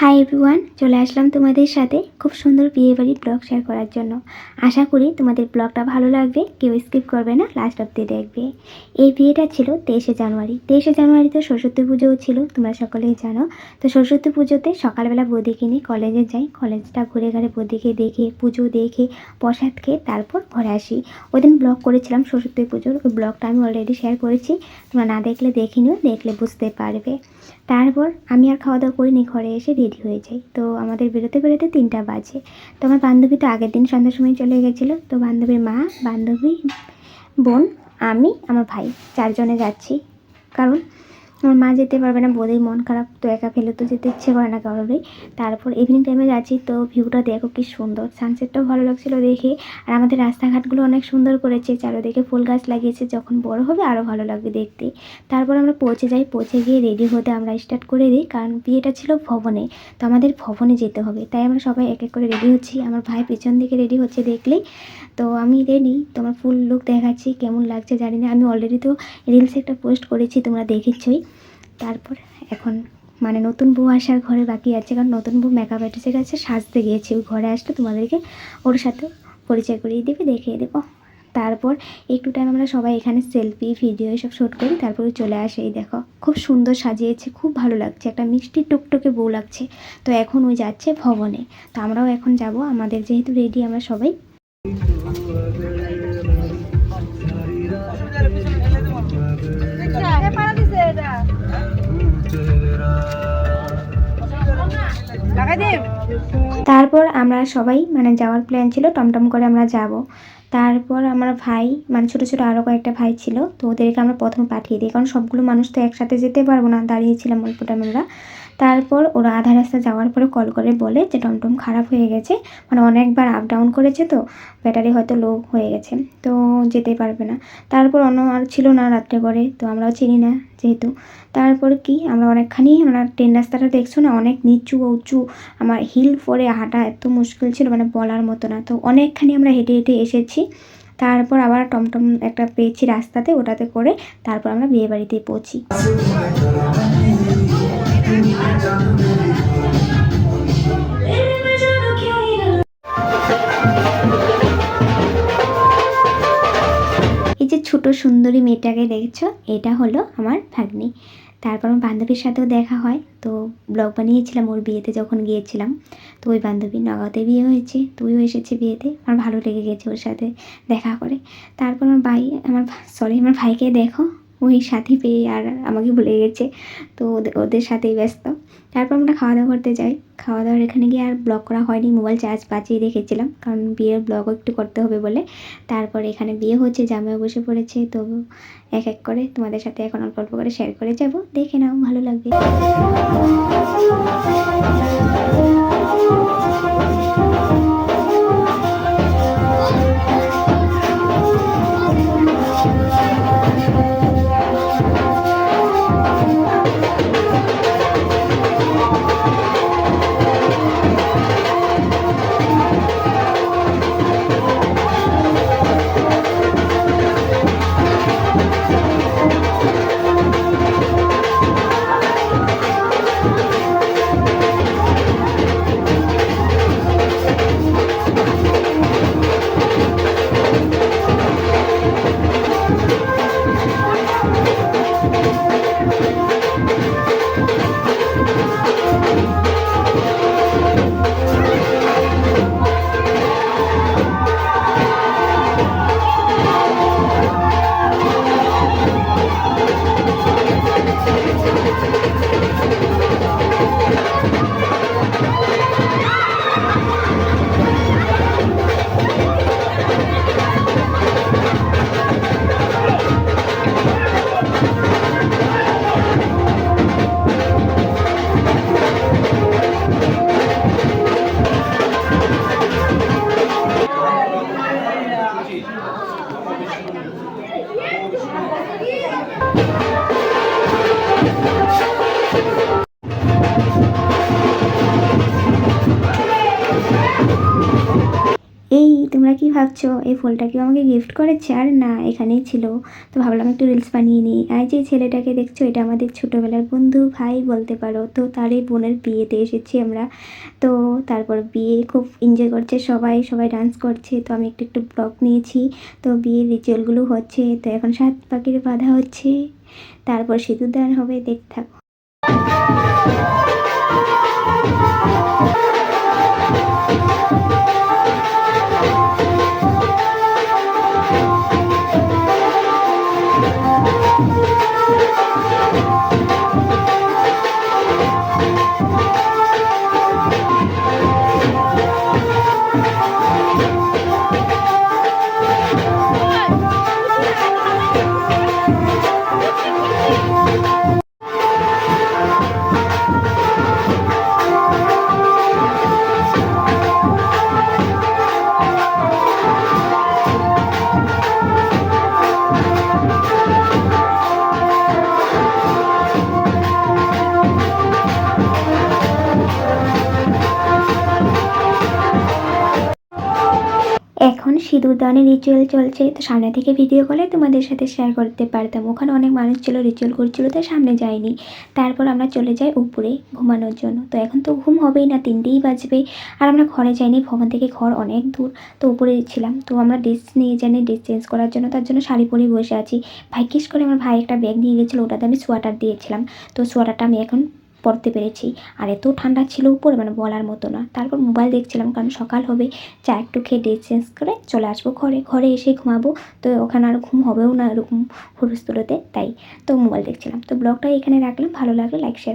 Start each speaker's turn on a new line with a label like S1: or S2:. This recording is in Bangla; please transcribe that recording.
S1: হাই এভরিওয়ান চলে আসলাম তোমাদের সাথে খুব সুন্দর বিয়ে বাড়ির ব্লগ শেয়ার করার জন্য। আশা করি তোমাদের ব্লগটা ভালো লাগবে, কেউ স্কিপ করবে না লাস্ট অব্দি দেখবে। এই বিয়েটা ছিল তেইশে জানুয়ারি। তেইশে জানুয়ারিতে সরস্বতী পুজোও ছিল, তোমরা সকলেই জানো। তো সরস্বতী পুজোতে সকালবেলা বৌদিকে নিয়ে কলেজে যাই। কলেজটা ঘুরে ঘুরে বৌদিকে দেখে, পুজো দেখে, প্রসাদ খেয়ে তারপর ঘরে আসি। ওই দিন ব্লগ করেছিলাম সরস্বতী পুজোর, ওই ব্লগটা আমি অলরেডি শেয়ার করেছি। তোমরা না দেখলে দেখে নিও, দেখলে বুঝতে পারবে। তারপর আমি আর খাওয়া দাওয়া করিনি, ঘরে এসে রেডি হয়ে যাই তো আমাদের বেরোতে বেরোতে তিনটা বাজে। তো আমার বান্ধবী তো আগের দিন সন্ধ্যার সময় চলে গেছিল। তো বান্ধবীর মা, বান্ধবী বোন, আমি, আমার ভাই, চারজনে যাচ্ছি। কারণ আমার মা যেতে পারবে না বোধই মন খারাপ, তো একা ফেলে তো যেতে ইচ্ছে করে না কারোরই। তারপর ইভিনিং টাইমে যাচ্ছি, তো ভিউটা দেখো কি সুন্দর। সানসেটটাও ভালো লাগছিল দেখে, আর আমাদের রাস্তাঘাটগুলো অনেক সুন্দর করেছে, চারিদিকে ফুল গাছ লাগিয়েছে, যখন বড় হবে আরও ভালো লাগবে দেখতে। তারপর আমরা পৌঁছে যাই, পৌঁছে গিয়ে রেডি হতে আমরা স্টার্ট করে দিই, কারণ বিয়েটা ছিল ভবনে, তো আমাদের ভবনে যেতে হবে। তাই আমরা সবাই এক এক করে রেডি হচ্ছি, আমার ভাই পিছন দিকে রেডি হচ্ছে দেখলেই। তো আমি রেডি তোমার ফুল লুক দেখাচ্ছি, কেমন লাগছে জানি না, আমি অলরেডি তো রিলস একটা পোস্ট করেছি, তোমরা দেখেছই। তারপর এখন মানে নতুন বউ আসার ঘরে বাকি আছে, কারণ নতুন বউ মেকআপ আর্টিস্টের কাছে সাজতে গিয়েছি। ওই ঘরে আসলে তোমাদেরকে ওর সাথে পরিচয় করিয়ে দেবে, দেখিয়ে দেবো। তারপর একটু টাইম আমরা সবাই এখানে সেলফি ভিডিও এসব শ্যুট করি, তারপরে চলে আসে। এই দেখো, খুব সুন্দর সাজিয়েছে, খুব ভালো লাগছে। একটা মিষ্টি টুকটুকে বউ লাগছে। তো এখন ওই যাচ্ছে ভবনে। তো আমরাও এখন যাব, আমাদের যেহেতু রেডি আমরা সবাই। তারপর আমরা সবাই মানে যাওয়ার প্ল্যান ছিল, টমটম করে আমরা যাব। তারপর আমার ভাই মানে ছোটো ছোটো আরও কয়েকটা ভাই ছিল, তো ওদেরকে আমরা প্রথমে পাঠিয়ে দিই। কারণ সবগুলো মানুষ তো একসাথে যেতে পারব না দাঁড়িয়েছিলাম অল্প টাইম আমরা। তারপর ওরা আধা রাস্তা যাওয়ার পরে কল করে বলে যে টমটম খারাপ হয়ে গেছে। মানে অনেকবার আপ ডাউন করেছে তো ব্যাটারি হয়তো লো হয়ে গেছে। তো যেতে পারবে না। তারপর অন্য আর ছিল না রাত্রে করে, তো আমরাও চিনি না যেহেতু। তারপর কি, আমরা অনেকখানি আমরা ট্রেন রাস্তাটা দেখছ না, অনেক নিচু, উঁচু, আমার হিল পরে হাঁটা এত মুশকিল ছিল মানে বলার মতো না। তো অনেকখানি আমরা হেঁটে হেঁটে এসেছি। তারপর আবার টমটম একটা পেয়েছি রাস্তাতে, ওটাতে করে তারপর আমরা বিয়ে বাড়িতে পৌঁছি। সুন্দরী মেয়েটাকে দেখছ? এটা হলো আমার ভাগ্নি। তারপর আমার বান্ধবীর সাথেও দেখা হয়। তো ব্লগ বানিয়েছিলাম ওর বিয়েতে যখন গিয়েছিলাম। তো ওই বান্ধবী নগাঁতে বিয়ে হয়েছে। তুইও এসেছে বিয়েতে। আমার ভালো লেগে গেছে ওর সাথে দেখা করে। তারপর আমার ভাই, আমার সরি আমার ভাইকে দেখো। ওই সাথী পেয়ে আর আমাকে ভুলে গেছে। তো ওদের ওদের সাথেই ব্যস্ত। তারপর আমরা খাওয়া দাওয়া করতে যাই। খাওয়া দাওয়ার এখানে গিয়ে আর ব্লগ করা হয়নি, মোবাইল চার্জ বাঁচিয়ে রেখেছিলাম, কারণ বিয়ের ব্লগও একটু করতে হবে বলে। তারপরে এখানে বিয়ে হচ্ছে জামাই বসে পড়েছে, তো এক এক করে তোমাদের সাথে এখন অল্প অল্প করে শেয়ার করে যাব। দেখে নাও, ভালো লাগবে। ভাবছ? এই ফুলটা কেউ আমাকে গিফট করেছে? আর না, এখানেই ছিল। তো ভাবলাম একটু রিলস বানিয়ে নিই। আর যে ছেলেটাকে দেখছ, এটা আমাদের ছোটোবেলার বন্ধু, ভাই বলতে পারো। তো তারই বোনের বিয়েতে এসেছি আমরা। তো তারপর বিয়ে খুব এনজয় করছে সবাই সবাই ডান্স করছে। তো আমি একটু একটু ব্লগ নিয়েছি। তো বিয়ের রিচুয়ালগুলো হচ্ছে, তো এখন সাত পাখির বাঁধা হচ্ছে। তারপর সিঁদুর দান হবে, দেখতে থাকো। এখন সিঁদুর দানের রিচুয়াল চলছে। তো সামনে থেকে ভিডিও কলে তোমাদের সাথে শেয়ার করতে পারতাম। ওখানে অনেক মানুষ ছিল রিচুয়াল করছিল, তাই সামনে যায়নি। তারপর আমরা চলে যাই উপরে ঘুমানোর জন্য। তো এখন তো ঘুম হবেই না তিনটেই বাজবে আর আমরা ঘরে যাইনি, ভবন থেকে ঘর অনেক দূর। তো উপরে ছিলাম। তো আমরা ড্রেস নিয়ে জানি ড্রেস চেঞ্জ করার জন্য। তার জন্য শাড়ি পরে বসে আছি। ভাগ্যিস করে আমার ভাই একটা ব্যাগ নিয়ে গেছিল, ওটাতে আমি সোয়াটার দিয়েছিলাম। তো সোয়াটারটা আমি এখন পরতে পেরেছি। আর এত ঠান্ডা ছিল উপরে মানে বলার মতো না। তারপর মোবাইল দেখছিলাম, কারণ সকাল হবে, চা একটু খেয়ে ড্রেস চেঞ্জ করে চলে আসব ঘরে। ঘরে এসে ঘুমাবো, তো ওখানে আর ঘুম হবেও না এরকম তুলোতে তাই তো মোবাইল দেখছিলাম। তো ব্লগটা এখানে রাখলাম, ভালো লাগলে লাইক শেয়ার